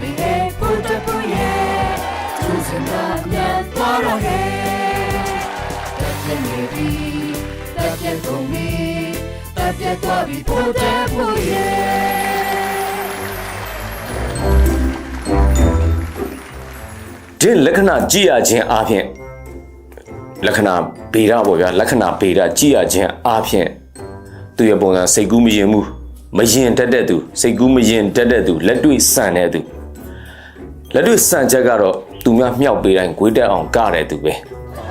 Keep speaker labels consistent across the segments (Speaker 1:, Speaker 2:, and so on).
Speaker 1: ပြီဟဲ့ဖုတ်တပူရဲ့သူစင်တာမြန်သွားတော့ဟဲ့တက်ပြင်းနေပြီတက်ပြင်းကုန်ပြီတက်ပြင်းသွားပြီဖုတ်တပူရဲ့
Speaker 2: ဒီလက္ခဏာကြည့်ရခြင်းအပြင်လက္ခဏာဗေဒပေါ့ဗျာလက္ခဏာဗေဒကြည့်ရခြင်းအပြင်သူရဲ့ပုံစံစိတ်ကူးမရင်မှုမရင်တတ်တဲ့သူစိတ်ကူးမရင်တတ်တဲ့သူလက်တွေ့ဆန်တဲ့သူ လက်တွေ့ဆန်ချက်ကတော့သူများမြောက်ပေးတိုင်းဂွေးတက်အောင်ကတဲ့သူပဲ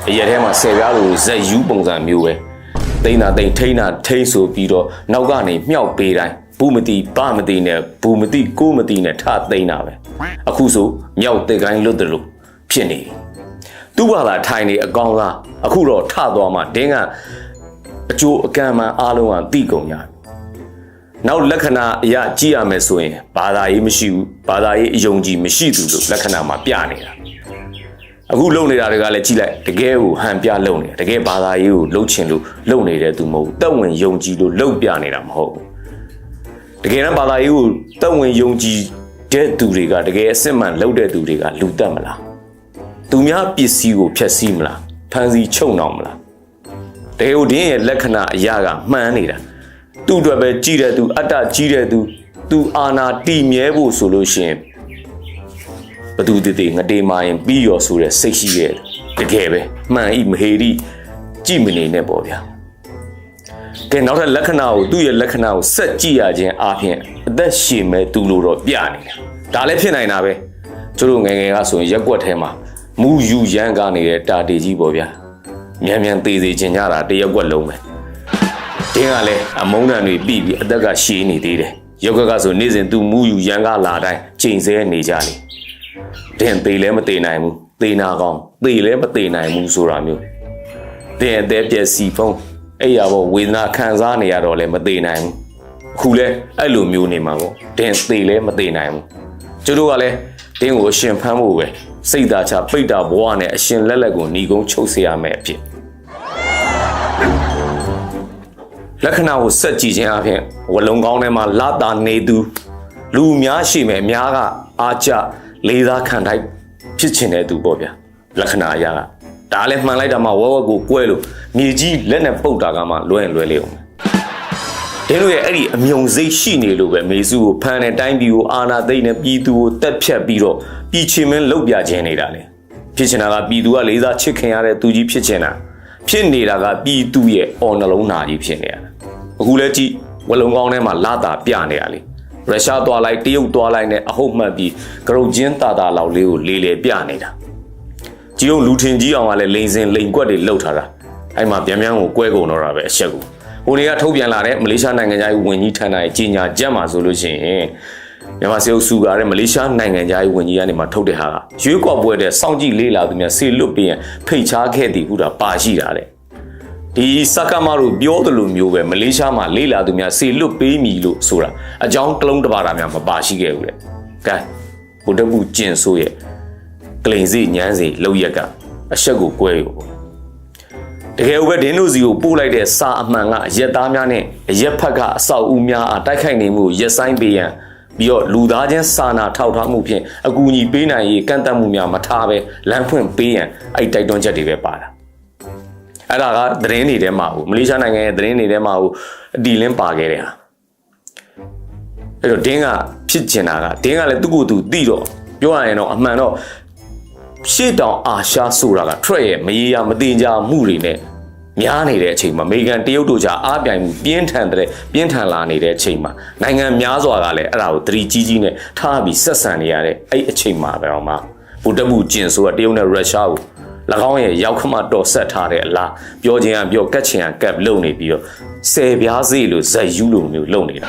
Speaker 2: အရက်ထဲမှာဆယ်ပြားလိုဇက်ယူပုံစံမျိုးပဲတိန်းတာတိန်းထိန်းတာထိန်းဆိုပြီးတော့နောက်ကနေမြောက်ပေးတိုင်းဘူးမတိဗမတိနဲ့ဘူးမတိကိုမတိနဲ့ထသိန်းတာပဲအခုဆိုမြောက်တဲ့ကိုင်းလွတ်တယ်လို့ဖြစ်နေပြီသူ့ဘာသာထိုင်နေအကောင်လားအခုတော့ထသွားမှဒင်းကအကျိုးအကံမှန်အားလုံးကသိကုန်ကြပြီ နောက်လက္ခဏာအရာကြည့်ရမယ်ဆိုရင်ဘာသာရေးမရှိဘူးဘာသာရေးအယုံကြည်မရှိသူလို့လက္ခဏာမှာပြနေတာအခုလုံနေတာတွေကလည်းကြည့်လိုက်တကယ်ကိုဟန်ပြလုံနေတာတကယ်ဘာသာရေးကိုလှုပ်ချင်လို့လုံနေတဲ့သူမဟုတ်ဘူးတက်ဝင်ယုံကြည်လို့လှုပ်ပြနေတာမဟုတ်ဘူးတကယ်တမ်းဘာသာရေးကိုတက်ဝင်ယုံကြည်တဲ့သူတွေကတကယ်အစစ်မှန်လှုပ်တဲ့သူတွေကလူတက်မလားသူများပစ္စည်းကိုဖျက်ဆီးမလားဖန်ဆီးချုပ်နှောင်မလားတကယ်ကိုဒင်းရဲ့လက္ခဏာအရာကမှန်းနေတာ သူ့အတွက်ပဲကြည်တဲ့သူအတ္တကြီးတဲ့သူသူအာနာတီမြဲဖို့ဆိုလို့ရှိရင်ဘသူတည်တည်ငတေမာရင်ပြီးရောဆိုတဲ့စိတ်ရှိရဲ့တကယ်ပဲမှန်ဤမဟေရီကြည်မနေနဲ့ပေါ့ဗျာကဲနောက်ထပ်လက္ခဏာကိုသူ့ရဲ့လက္ခဏာကိုဆက်ကြည့်ရခြင်းအပြင်အသက်ရှင်မဲ့သူလိုတော့ပြနေတာဒါလည်းဖြစ်နိုင်တာပဲကျတို့ငယ်ငယ်ကဆိုရင်ရက်ကွက်ထဲမှာမူယူရန်ကနေတဲ့တာတေကြီးပေါ့ဗျာမြန်မြန်သေးသေးခြင်းကြတာတရက်ကွက်လုံးပဲ တင်းကလည်းအမုန်းတန်တွေပြီးပြီးအသက်ကရှည်နေသေးတယ်ရုပ်ကကဆိုနေ့စဉ်သူမူယူရန်ကလာတိုင်းချိန်ဆနေကြလေတင်းသေးလည်းမသေးနိုင်ဘူးသေနာကောင်းသေလည်းမသေနိုင်ဘူးဆိုတာမျိုးတင်းအသေးပြက်စီဖုံးအဲ့ရဘောဝေဒနာခံစားနေရတော့လည်းမသေးနိုင်ဘူးအခုလဲအဲ့လိုမျိုးနေမှာပေါ့တင်းသေလည်းမသေနိုင်ဘူးကျတို့ကလည်းတင်းကိုအရှင်ဖမ်းဖို့ပဲစိတ်သာချပိတ်တာဘဝနဲ့အရှင်လက်လက်ကိုหนีကုန်းချုပ်เสียရမယ်အဖြစ် လက္ခဏာကိုဆက်ကြည့်ခြင်းအပြင်ဝလုံကောင်းထဲမှာလာတာနေသူလူအများရှိမယ်အများကအာကြလေးစားခံထိုက်ဖြစ်ချင်တဲ့သူပေါ့ဗျာလက္ခဏာအရာကဒါလည်းမှန်လိုက်တာမှဝဲဝဲကိုကွဲလို့မြေကြီးလက်နဲ့ပုတ်တာကမှလွဲရင်လွဲလေအောင်တင်းတို့ရဲ့အဲ့ဒီအမြုံစိတ်ရှိနေလို့ပဲမေစုကိုဖမ်းတဲ့တိုင်းပြည်ကိုအာနာသိမ့်နဲ့ပြည်သူကိုတက်ဖြတ်ပြီးတော့ပြည်ချင်မင်းလုတ်ပြခြင်းနေတာလေဖြစ်ချင်တာကပြည်သူကလေးစားချစ်ခင်ရတဲ့သူကြီးဖြစ်ချင်တာဖြစ်နေတာကပြည်သူရဲ့အော်နှလုံးနာကြီးဖြစ်နေရတာ အခုလဲကြည့်ဝလုံကောင်းထဲမှာလာတာပြနေရလေရုရှားသွားလိုက်တရုတ်သွားလိုက်နဲ့အဟုတ်မှတ်ပြီးကရုတ်ချင်းတာတာလောက်လေးကိုလေလေပြနေတာကြည်ုံလူထင်ကြီးအောင်ကလည်းလိန်စင်လိန်ကွက်တွေလှုပ်ထားတာအဲ့မှာပြန်ပြန်ကိုကွဲကုန်တော့တာပဲအချက်ကိုဟိုတွေကထုတ်ပြန်လာတဲ့မလေးရှားနိုင်ငံသားရေးဝန်ကြီးဌာနရဲ့ကြီးညာချက်မှာဆိုလို့ရှိရင်မြန်မာစေအုပ်စုကတဲ့မလေးရှားနိုင်ငံသားရေးဝန်ကြီးကနေမှထုတ်တဲ့ဟာကရွေးကောက်ပွဲတဲ့စောင့်ကြည့်လေးလာသူများဆေလွတ်ပြီးရင်ဖိတ်ချခဲ့သည်ဟုတာပါရှိတာတဲ့ ဒီစက္ကမတို့ပြောသလိုမျိုးပဲမလေးရှားမှာလေးလာသူများစေလွတ်ပေးမည်လို့ဆိုတာအကြောင်းတစ်လုံးတစ်ပါးတာများမပါရှိခဲ့ဘူးတဲ့။ကဲဘုဒ္ဓဘုကျင်ဆိုရဲ့ကလိန်စီညန်းစီလောက်ရက်ကအဆက်ကိုကွဲရောပေါ့။တကယ်ပဲဒင်းတို့စီကိုပို့လိုက်တဲ့စာအမှန်ကအရက်သားများနဲ့အရက်ဖက်ကအဆောက်အဦများအားတိုက်ခိုက်နေမှုကိုရက်ဆိုင်ပေးရန်ပြီးတော့လူသားချင်းစာနာထောက်ထားမှုဖြင့်အကူအညီပေးနိုင်ရေးကန့်သတ်မှုများမထားပဲလမ်းဖွင့်ပေးရန်အဲ့တိုက်တွန်းချက်တွေပဲပါတာ အဲ့ဒါကသတင်းတွေထဲမှာဟိုမလေးရှားနိုင်ငံရဲ့သတင်းတွေထဲမှာဟိုအတီလင်းပါခဲ့တဲ့ဟာအဲ့တော့ဒင်းကဖြစ်ကျင်တာကဒင်းကလည်းသူ့ကိုယ်သူသိတော့ပြောရရင်တော့အမှန်တော့ရှေ့တောင်အာရှဆိုတာကထွက်ရဲ့မရေရာမတင်ကြမှုတွေနဲ့များနေတဲ့အချိန်မှာအမေရိကန်တရုတ်တို့ကြားအားပြိုင်မှုပြင်းထန်တဲ့ပြင်းထန်လာနေတဲ့အချိန်မှာနိုင်ငံများစွာကလည်းအဲ့ဒါကိုသတိကြီးကြီးနဲ့ထားပြီးဆက်ဆံနေရတဲ့အဲ့အချိန်မှာပဲတော့မှဗုဒ္ဓဘုကျင်ဆိုတာတရုတ်နဲ့ရုရှားကို၎ င်းရဲ့ရောက်ခမတော်ဆက်ထားတဲ့အလားပြောခြင်းကပြောကတ်ချင်ကကပ်လုံနေပြီးတော့ဆယ်ပြားစေးလို့ဇက်ယူလိုမျိုးလုံနေတာ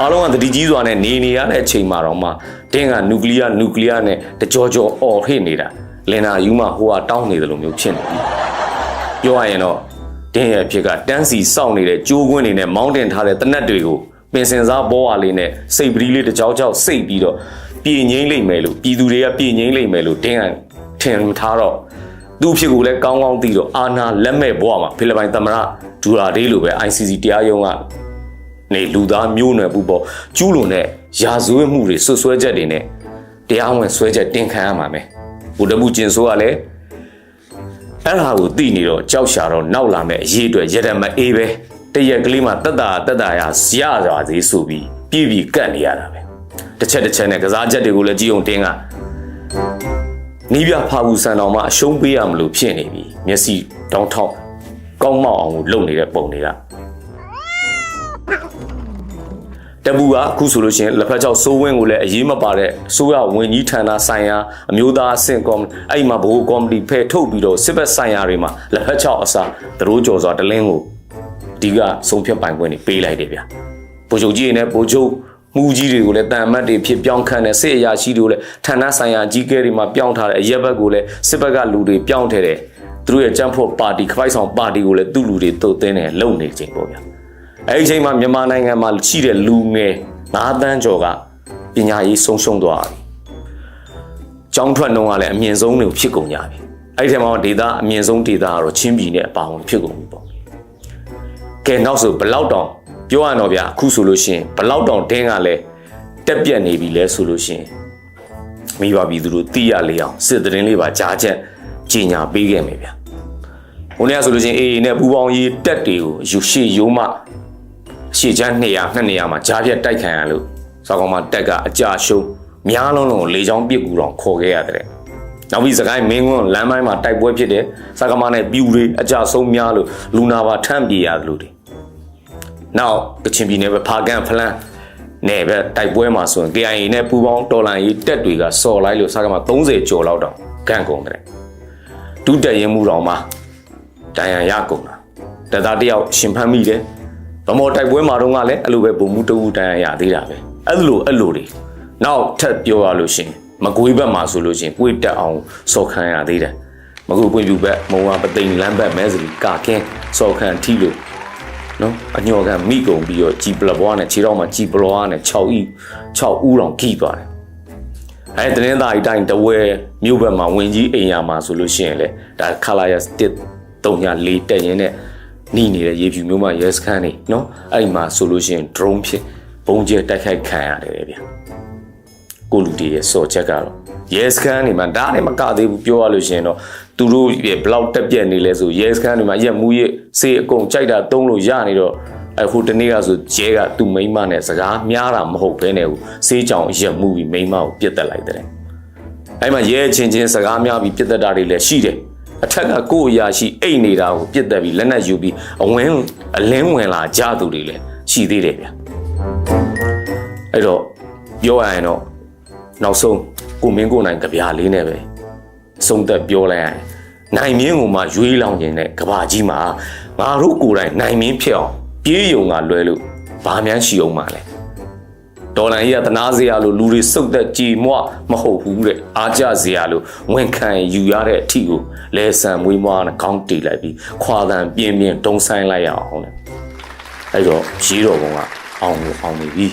Speaker 2: အားလုံးကတတိကြီးစွာနဲ့နေနေရတဲ့အချိန်မှာတော့မှတင်းကနျူကလ িয়ার နျူကလ িয়ার နဲ့တကြောကြောအော်ဟစ်နေတာလင်နာယူမဟိုကတောင်းနေတယ်လို့မျိုးဖြစ်နေပြီပြောရရင်တော့တင်းရဲ့အဖြစ်ကတန်းစီစောင့်နေတဲ့ကြိုးကွင်းတွေနဲ့မောင်းတင်ထားတဲ့တနက်တွေကိုပင်စင်စားဘောဝါလေးနဲ့စိတ်ပရီးလေးတကြောကြောစိတ်ပြီးတော့ပြည်ငိမ့်လိမ့်မယ်လို့ပြည်သူတွေကပြည်ငိမ့်လိမ့်မယ်လို့တင်းက ထင်ထားတော့သူ့ဖြစ်ကိုလည်းကောင်းကောင်းသိတော့အာနာလက်မဲ့ဘဝမှာဖိလစ်ပိုင်သမ္မတဒူရာဒေးလိုပဲ ICC တရားရုံးကနေလူသားမျိုးနွယ်မှုပေါ်ကျူးလွန်တဲ့ရာဇဝတ်မှုတွေဆွဆွဲချက်တွေနဲ့တရားဝင်ဆွဲချက်တင်ခံရမှာမယ်ဘုဒ္ဓမှုကျင်ဆိုးကလည်းအဲ့ဒါကိုသိနေတော့ကြောက်ရှာတော့နောက်လာမဲ့အရေးအတွက်ရတမအေးပဲတရက်ကလေးမှတက်တာတက်တာရဇရစွာသေးဆိုပြီးပြည်ပြီးကတ်နေရတာပဲတစ်ချက်တစ်ချက်နဲ့ကစားချက်တွေကိုလည်းကြည့်အောင်တင်းက နီးပြဖာဘူးဆန်တော်မှအရှုံးပေးရမလို့ဖြစ်နေပြီမျက်စိတောင်းထောက်ကောင်းမောက်အောင်ကိုလုပ်နေတဲ့ပုံတွေကတပူကအခုဆိုလို့ရှိရင်လက်ဖက်ချောက်စိုးဝင်းကိုလည်းအရေးမပါတဲ့အစိုးရဝန်ကြီးဌာနဆိုင်ရာအမျိုးသားအဆင့်ကော်မတီအဲ့ဒီမှာဘိုးကော်မတီဖဲထုတ်ပြီးတော့စစ်ဘက်ဆိုင်ရာတွေမှာလက်ဖက်ချောက်အစားသရိုးကြော်စွာတလင်းကိုဒီကဆုံးဖြတ်ပိုင်ခွင့်တွေပေးလိုက်တယ်ဗျာဗိုလ်ချုပ်ကြီးတွေနဲ့ဗိုလ်ချုပ် မှုကြီးတွေကိုလည်းတန်အမတ်တွေဖြစ်ပြောင်းခန့်တယ်စစ်အရာရှိတွေကိုလည်းဌာနဆိုင်ရာကြီးကဲတွေမှာပြောင်းထားတယ်အရက်ဘက်ကိုလည်းစစ်ဘက်ကလူတွေပြောင်းထည့်တယ်သူတို့ရဲ့ကြမ်းဖို့ပါတီခိုက်ဆောင်ပါတီကိုလည်းသူ့လူတွေတုတ်သိမ်းတယ်လုံနေချိန်ပေါ့ဗျာအဲ့ဒီအချိန်မှာမြန်မာနိုင်ငံမှာရှိတဲ့လူငယ်9တန်းကျော်ကပညာရေးဆုံးရှုံးသွားပြီ။ကျောင်းထွက်နှုန်းကလည်းအမြင့်ဆုံးတွေဖြစ်ကုန်ကြပြီ။အဲ့ဒီထဲမှာဒေတာအမြင့်ဆုံးဒေတာကတော့ချင်းပြည်နဲ့အပါဝင်ဖြစ်ကုန်ပြီပေါ့။ကဲနောက်ဆိုဘလောက်တောင် ပြောရတော့ဗျာအခုဆိုလို့ရှိရင်ဘလောက်တောင်တင်းကလည်းတက်ပြက်နေပြီလဲဆိုလို့ရှိရင်မိဘပြည်သူတို့သိရလေအောင်စစ်တရင်လေးပါကြားချက်ကြီးညာပေးခဲ့မယ်ဗျာ။ဟိုနေ့ကဆိုလို့ရှိရင်အေးနဲ့ပူပေါင်းရေးတက်တွေကိုယူရှိယိုးမှရှေ့ချမ်း200 200မှာကြားပြတ်တိုက်ခံရလို့စောက်ကောင်မတက်ကအကြရှုံးများလုံးလုံးလေချောင်းပြစ်ကူတော့ခေါ်ခဲ့ရတယ်။နောက်ပြီးစကိုင်းမင်းကွန်းလမ်းပိုင်းမှာတိုက်ပွဲဖြစ်တယ်။စကားမနဲ့ပြူတွေအကြဆုံးများလို့လူနာပါထမ်းပြေရတယ်လို့တွေ။ နောက်ကချင်ပြည်နယ်ပဲဖာကန်ဖလန်နဲ့ပဲတိုက်ပွဲမှာဆိုရင် KIA နဲ့ပူပေါင်းတော်လန်ရေးတက်တွေကစော်လိုက်လို့စကားမ30ကျော်လောက်တောင်ကန့်ကုန်တယ်။ဒုတက်ရင်မှုတော်မှာဒဏ်ရာရကုန်တာ။တပ်သားတယောက်ရှင်ဖမ်းမိတယ်။ဗမော်တိုက်ပွဲမှာတော့ကလည်းအဲ့လိုပဲပုံမှုတဝူတန်ရရသေးတာပဲအဲ့လိုအဲ့လိုတွေနောက်ထပ်ပြောရလို့ရှရင်မကွေးဘက်မှာဆိုလို့ရှရင်ကိုယ်တက်အောင်စော်ခံရသေးတယ်မကွေးပွင့်ပြူဘက်မုံဝါပသိမ်လမ်းဘက်မဲစလီကာကင်းစော်ခံထီလို့ နော်အညော်ခံမိကုန်ပြီးတော့ជីပလဘွားနဲ့ခြေတော့မှာជីပလောနဲ့6ဤ6ဦးတောင်ခိသွားတယ်အဲတရင်သားအတိုင်းတဝဲမြို့ဘက်မှာဝင်ကြီးအိမ်ယာမှာဆိုလို့ရှိရင်လေဒါခလာယတစ်3ည4တက်ရင်နဲ့နီးနေတဲ့ရေဖြူမျိုးမှာရဲစခန်းနေနော်အဲ့ဒီမှာဆိုလို့ရှိရင် drone ဖြစ်ဘုံကျဲတိုက်ခိုက်ခံရတယ်ဗျာ ကိုလူတီရဲ့စော်ချက်ကတော့ရဲစခန်းနေမှာဒါနဲ့မကသေးဘူးပြောရလို့ရှိရင်တော့သူတို့ရဲ့ဘလောက်တက်ပြက်နေလဲဆိုရဲစခန်းတွေမှာရက်မူရဲ့စေးအကုန်ကြိုက်တာတုံးလို့ရနေတော့အဲဟိုတနေ့ကဆိုကျဲကသူ့မိန်းမနဲ့စကားများတာမဟုတ်ဘဲနဲ့ဘူးစေးကြောင်ရက်မူပြီးမိန်းမကိုပြစ်တက်လိုက်တဲ့အဲ့မှာရဲချင်းချင်းစကားများပြီးပြစ်တက်တာတွေလည်းရှိတယ်အထက်ကကိုယ့်အရာရှိအိတ်နေတာကိုပြစ်တက်ပြီးလက်နက်ယူပြီးအဝင်းအလင်းဝင်လာကြသူတွေလည်းရှိသေးတယ်ဗျာအဲ့တော့ပြောရရင်တော့ နောက်ဆုံးကိုမင်းကိုနိုင်ကြပြားလေးနဲ့ပဲအဆုံးသက်ပြောလိုက်ရတယ်နိုင်မင်းကိုမှရွေးလောင်ခြင်းနဲ့ကဘာကြီးမှာငါတို့ကိုယ်တိုင်နိုင်မင်းဖြစ်အောင်ပြေးယုံကလွဲလို့ဘာမှန်းရှိအောင်မလဲဒေါ်လာကြီးကတနာစရာလို့လူတွေစုတ်သက်ကြည်မွမဟုတ်ဘူးတဲ့အားကြစရာလို့ဝန်ခံယူရတဲ့အထီကိုလဲဆန်မွေးမွားနဲ့ခေါင်းတီလိုက်ပြီးခွာတန်ပြင်းပြင်းတုံးဆိုင်လိုက်ရအောင်တဲ့အဲ့တော့ရေးတော်ကောင်ကအောင်လို့အောင်နေပြီ